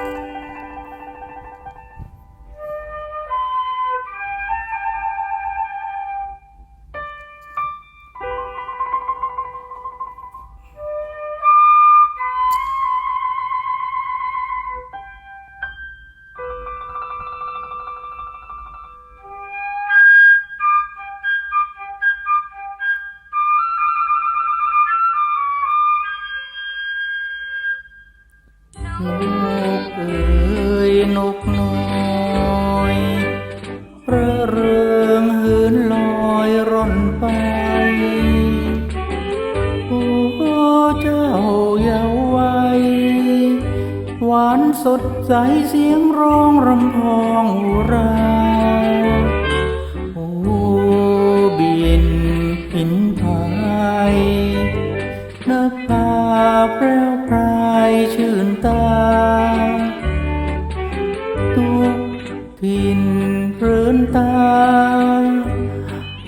น กเอ๋ยนกน้อยระเริงเหินลอยร่อนไป โอ้เจ้าเยาว์วัยหวานสดใสเสียงร้องรำพองอุรา ชื่นตา ทุกทินเพลินตา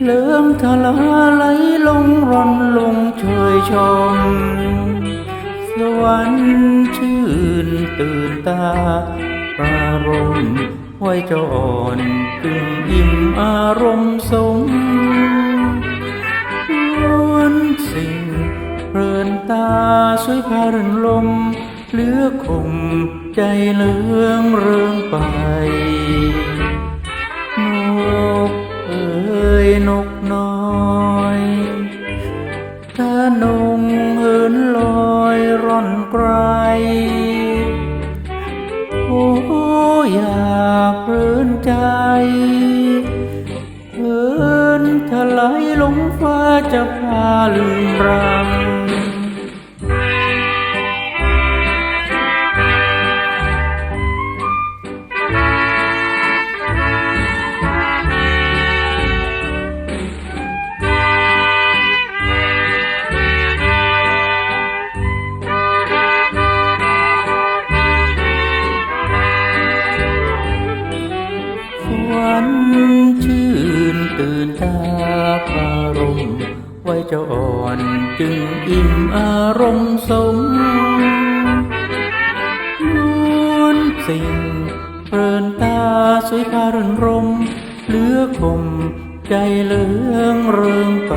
เลื่อมทลาไหลลงร่อนลงเชยชม สวรรค์ชื่นตื่นตาปรารมณ์ไว้จอ่อนกึ่งอิ่มอารมณ์สม เพลินตาสวยพารื่นลม เหลือคมใจเลืองเรืองไป นกเอ๋ยนกน้อยถ้านงเหินลอยร่อนไกล โอ้อยากเพลินใจเพลินถลายลงฟ้าจะพาลืมรัง จากอาพารมณ์ ไว้เจ้าอ่อนจึงอิ่มอารมณ์สมล้วนสิ่งเพลินตาสวยคารื่นรม เหลือคมใจเหลืองเริงไป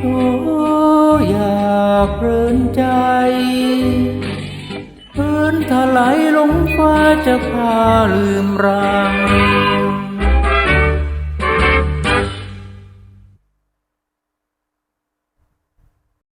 โอ้อยากเพลินใจเพลินถลายลงฟ้าจะพาลืมราง